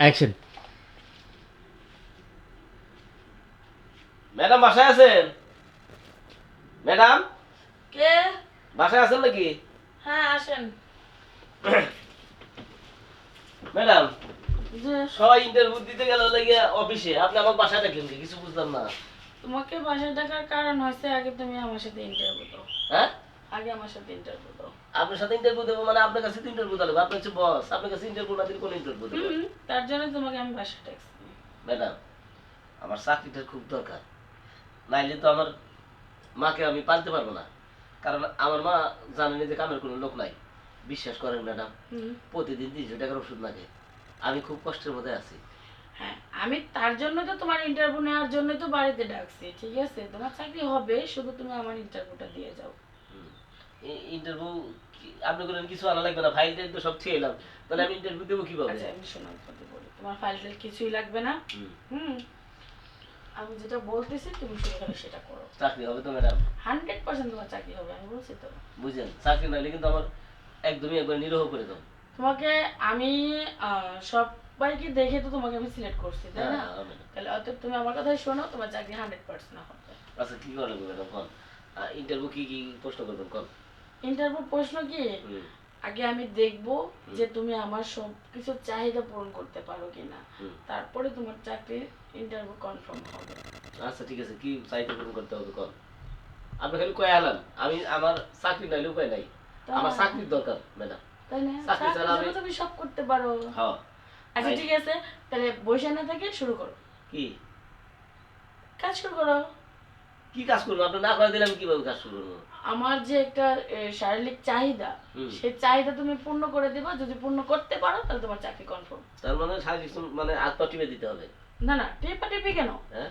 Action madam বাসায় আছেন? Madam কে? বাসায় আছেন নাকি? হ্যাঁ আসেন। ম্যাডাম সবাই ইন্টারভিউ দিতে গেল লাগে অফিসে আপনি আমার বাসায় ডাকলেন কি? কিছু বুঝলাম না। তোমাকে বাসায় ডাকার কারণ হচ্ছে আগে তুমি আমার সাথে ইন্টারভিউ দাও। হ্যাঁ? আগে আমার সাথে ইন্টারভিউ দাও। আপনার সাথে ইন্টারভিউ দেবো মানে আপনার কাছে তো ইন্টারভিউ দেবো হচ্ছে বস আপনার কাছে ইন্টারভিউ না দিলে কোনো ইন্টারভিউ দেবো তার জন্য তোমাকে আমি বাসায় ডাকছি ম্যাডাম আমার চাকরিটার খুব দরকার। নাইলে তো আমার মাকে আমি পালতে পারব না। কারণ আমার মা জানেনি যে কামের কোনো লোক নাই। বিশ্বাস করেন ম্যাডাম প্রতিদিন তিনশো টাকার ওষুধ লাগে। আমি খুব কষ্টের মধ্যে আছি। হ্যাঁ আমি তার জন্য তো তোমার ইন্টারভিউ নেওয়ার জন্য তো বাড়িতে ডাকছি ঠিক আছে? তোমার চাকরি হবে শুধু তুমি আমার ইন্টারভিউটা দিয়ে যাও। ইন্টারভিউ আপনি বলেন কিছু আনা লাগবে না ফাইল টাইল তো সব ছিয়ে এলাম। তাহলে আমি ইন্টারভিউ দেবো কীভাবে? আচ্ছা আমি কথা বলি। তোমার ফাইল টাইল কিছুই লাগবে না? হুম। আমি যেটা বলতেছি তুমি সেটা করো। চাকরি হবে তো ম্যাডাম হান্ড্রেড পার্সেন্ট তোমার চাকরি হবে আমি বলছি তো। বুঝলেন চাকরি কিন্তু আমার একদমই একবার নিরহ করে দাও। তোমাকে আমি সবাইকে দেখে তো তোমাকে আমি সিলেক্ট করছি তাই না? হ্যাঁ, madam। তাহলে অতএব তুমি আমার কথাই শোনো তোমার চাকরি হান্ড্রেড পার্সেন্ট হবে। আচ্ছা কি করা লাগবে ম্যাডাম কন ইন্টারভিউ কি কি প্রশ্ন করবেন কন? ইন্টারভিউ প্রশ্ন কি? আগে আমি দেখব যে তুমি আমার সব কিছু চাহিদা পূরণ করতে পারো কিনা। তারপরে তোমার চাকরির ইন্টারভিউ কনফার্ম হবে। আচ্ছা ঠিক আছে। কি চাইতে পূরণ করতে হবে কন? আপনি খালি কয়ে আলান। আমি আমার চাকরি নাইলে উপায় নাই। আমার চাকরির দরকার ম্যাডাম। তাই না? চাকরি তুমি সব করতে পারো। হ্যাঁ। আচ্ছা ঠিক আছে। তাহলে বসে না থেকে শুরু করো। কি? কাজ শুরু করো। কি কাজ করব? আপনি না করে দিলে আমি কীভাবে কাজ শুরু করব? আমার যে একটা শারীরিক চাহিদা। সেই চাহিদা তুমি পূর্ণ করে দিবা। যদি পূর্ণ করতে পারো তাহলে তোমার চাকরি কনফার্ম তার মানে শারীরিক মানে পা টিপে দিতে হবে? না না টিপা টিপি কেন? হ্যাঁ?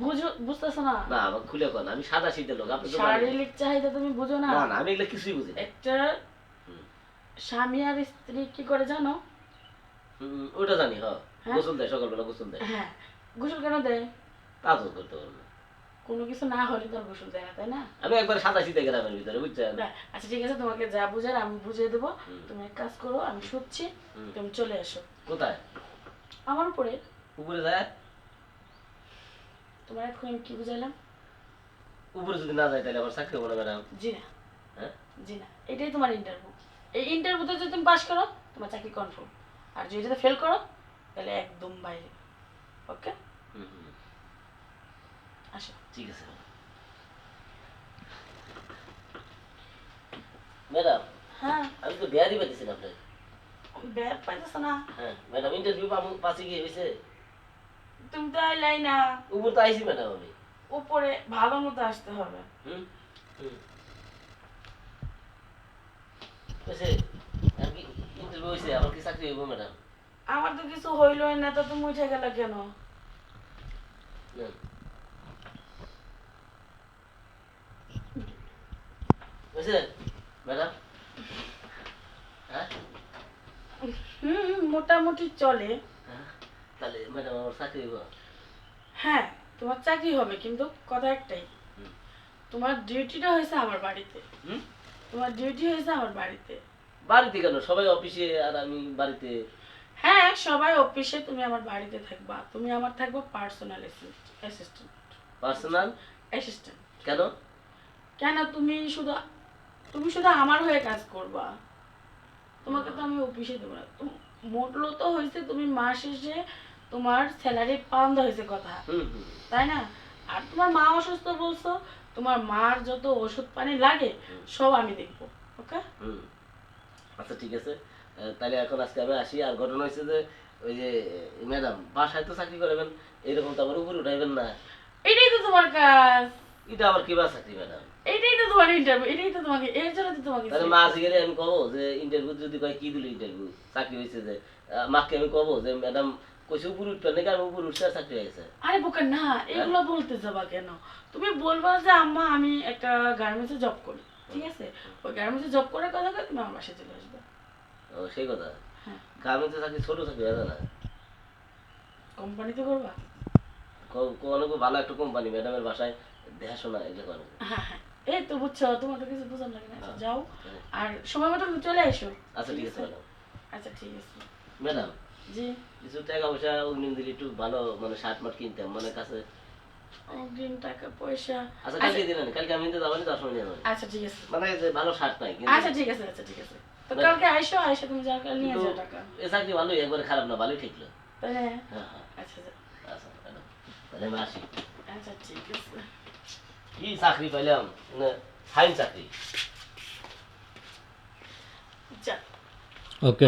বুঝো বুঝতেছো না? না আমার খুলে কন আমি সাদা শীতের লোক আপনি শারীরিক চাহিদা তুমি বুঝো না? না আমি এগুলো কিছুই বুঝি না। একটা স্বামী আর স্ত্রী কি করে জানো? ওটা জানি হ্যাঁ? গোসল দেয় সকালবেলা গোসল দেয়। হ্যাঁ। গোসল কেন দেয়? তো করতে পারব কোনো কিছু না হলে তো আর গোসল দেয় না তাই না? আমি একবার সাদা শীতে গ্রামের ভিতরে বুঝছেন আচ্ছা ঠিক আছে তোমাকে যা বুঝার আমি বুঝিয়ে দেবো। তুমি এক কাজ করো আমি শুচ্ছি তুমি চলে এসো। কোথায়? আমার উপরে। উপরে যায়? তোমার এখন আমি কি বুঝাইলাম? উপরে যদি না যায় তাহলে আমার চাকরি না ম্যাডাম। জি না। হ্যাঁ? জি না এটাই তোমার ইন্টারভিউ এই ইন্টারভিউতে যদি তুমি পাস করো তোমার চাকরি কনফার্ম আর যদি ফেল করো তাহলে একদম বাইরে। ওকে হুম, আসো। ঠিক আছে। ম্যাডাম হ্যাঁ। আমি তো পাইতেছি না আপনার ব্যাগ পাইতেছো না। হ্যাঁ ম্যাডাম ইন্টারভিউ পাবো পাশে গিয়ে হয়েছে তুমি তো আইলাই না। উপর তো আইসি ম্যাডাম আমি। উপরে ভালো মতো আসতে হবে। হুম? ইন্টারভিউ হয়েছে আমার কি চাকরি হইব ম্যাডাম? আমার তো কিছু হইলই না তো তুমি উঠে গেলে কেন? না ম্যাডাম হ্যাঁ হুম মোটামুটি চলে। তাহলে ম্যাডাম আমার চাকরি হইব হ্যাঁ তোমার চাকরি হবে কিন্তু কথা একটাই। তোমার ডিউটিটা হয়েছে আমার বাড়িতে। হুম? তোমার ডিউটি হয়েছে আমার বাড়িতে। বাড়িতে কেন? সবাই অফিসে আর আমি বাড়িতে? হ্যাঁ সবাই অফিসে তুমি আমার বাড়িতে থাকবা। তুমি আমার থাকবা পার্সোনাল অ্যাসিস্ট্যান্ট পার্সোনাল অ্যাসিস্ট্যান্ট কেন? কেন? তুমি শুধু তুমি শুধু আমার হয়ে কাজ করবা। তোমাকে তো আমি অফিসে দেবো না। মোটলো তো হয়েছে তুমি মাস শেষে তোমার স্যালারি পাওয়া হয়েছে কথা। তাই না? আর তোমার মা অসুস্থ বলছো তোমার মার যত ওষুধ পানি লাগে সব আমি দেখব ওকে? হুম। আচ্ছা ঠিক আছে। তাহলে এখন আজকে আমি আসি। আর ঘটনা হয়েছে যে ওই যে ম্যাডাম বাসায় তো চাকরি করবেন এরকম তো আবার উপরে উঠাইবেন না। এটাই তো তোমার কাজ। এটা আবার কিবা চাকরি ম্যাডাম এটাই তো তোমার ইন্টারভিউ এটাই তো তোমাকে এর জন্য তো তোমাকে তাহলে মা আজকে আমি কবো যে ইন্টারভিউ যদি কয় কি দিল ইন্টারভিউ চাকরি হয়েছে যে মাকে আমি কবো যে ম্যাডাম কইছে উপরে নাকি আমি উপরে উঠছে চাকরি হয়েছে আরে বোকা না এগুলো বলতে যাবা কেন? তুমি বলবা যে আম্মা আমি একটা গার্মেন্টসে জব করি। ঠিক আছে? ওই গার্মেন্টসে জব করার কথা কয়ে তুমি আমার বাসায় চলে আসবে। ও সেই কথা? হ্যাঁ। গার্মেন্টসে চাকরি ছোট চাকরি হয় না? কোম্পানিতে করবা? ক- কোনো ভালো একটা কোম্পানি ম্যাডামের বাসায় দেখাশোনা এগুলো করে। এই তো বুঝছ তোমার তো কিছু বোঝার লাগে না হ্যাঁ। যাও। হ্যাঁ। আর সময় মতো চলে এসো। আচ্ছা ঠিক আছে ম্যাডাম। আচ্ছা ঠিক আছে। ম্যাডাম জি। কিছু টাকা পয়সা অগ্রিম দিলে একটু ভালো মানে শার্ট মার্ট কিনতাম মানে কাছে। অগ্রিম টাকা পয়সা। আচ্ছা কালকে দিলেন কালকে আমি তো যাব দশ মিনিট আচ্ছা ঠিক আছে। মানে যে ভালো শার্ট নাই আচ্ছা ঠিক আছে আচ্ছা ঠিক আছে। তো কালকে আইসো আইসো তুমি যা কাল নিয়ে যাও টাকা। এ চাকরি ভালোই একবারে খারাপ না ভালোই ঠিকলো। হ্যাঁ। হ্যাঁ হ্যাঁ। আচ্ছা আচ্ছা। তাহলে আসি। আচ্ছা ঠিক আছে। কি চাকরি পাইলাম? ফাইন চাকরি। ওকে